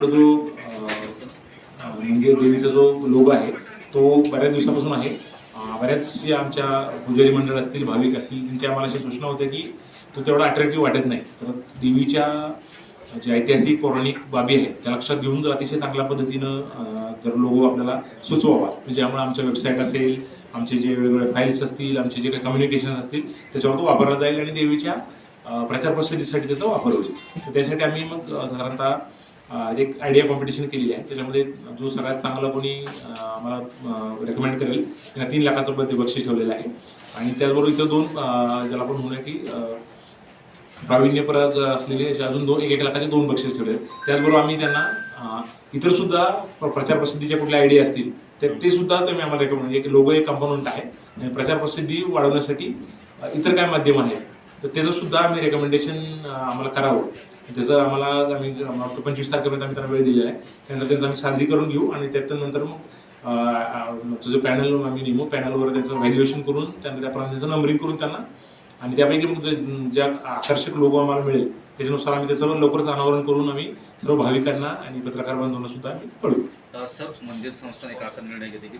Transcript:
जो अ, मंदिर देवीचा जो लोगो आहे तो बऱ्याच दिवसापासून आहे. अ, बऱ्याचशे आमच्या पुजारी मंडळ असतील भाविक असतील त्यांच्या आम्हाला अशी सूचना होत्या की तो तेवढा अट्रॅक्टिव्ह वाटत नाही. तर देवीच्या जे ऐतिहासिक पौराणिक बाबी आहेत त्या लक्षात घेऊन जर अतिशय चांगल्या पद्धतीनं जर लोगो आपल्याला सुचवावा. म्हणजे ज्यामुळे आमच्या वेबसाईट असेल आमचे जे वेगवेगळे फाईल्स असतील आमचे जे काही कम्युनिकेशन असतील त्याच्यावर तो वापरला जाईल आणि देवीच्या प्रचार प्रसिद्धीसाठी त्याचा वापर होईल. तर त्यासाठी आम्ही मग साधारणतः एक आयडिया कॉम्पिटिशन केलेली आहे. त्याच्यामध्ये जो सगळ्यात चांगला कोणी मला आम्हाला रेकमेंड करेल त्यांना तीन लाखाचं बद्दल बक्षीस ठेवलेलं आहे. आणि त्याचबरोबर इथं दोन ज्याला आपण म्हणूया की अ, असलेले असे अजून दोन एक एक लाखाचे दोन बक्षीस ठेवले आहेत. त्याचबरोबर आम्ही त्यांना इतर सुद्धा प्र- प्रचार प्रसिद्धीच्या कुठल्या आयडिया असतील तर ते सुद्धा तुम्ही आम्हाला रेकमेंड म्हणजे लोगो एक कंपोनंट आहे. आणि प्रचार प्रसिद्धी वाढवण्यासाठी इतर काय माध्यम आहेत तर त्याचं सुद्धा आम्ही रेकमेंडेशन आम्हाला करावं. त्याचं आम्हाला आम्ही वाटतं पंचवीस तारखेपर्यंत आम्ही त्यांना वेळ दिलेला आहे. त्यानंतर त्यांचं आम्ही सादरीकरण घेऊ आणि त्याच्यानंतर मग तो जो पॅनल आम्ही नेमू पॅनलवर त्याचं व्हॅल्युएशन करून त्यांना त्याप्रमाणे त्याचं नंबरिंग करून त्यांना. आणि त्यापैकी मग जे- ज्या आकर्षक लोगो आम्हाला मिळेल त्याच्यानुसार आम्ही त्याचं लवकरच अनावरण करून आम्ही सर्व भाविकांना आणि पत्रकार बांधवांना सुद्धा आम्ही कळू सब मंदिर संस्थान एक असा निर्णय घेते की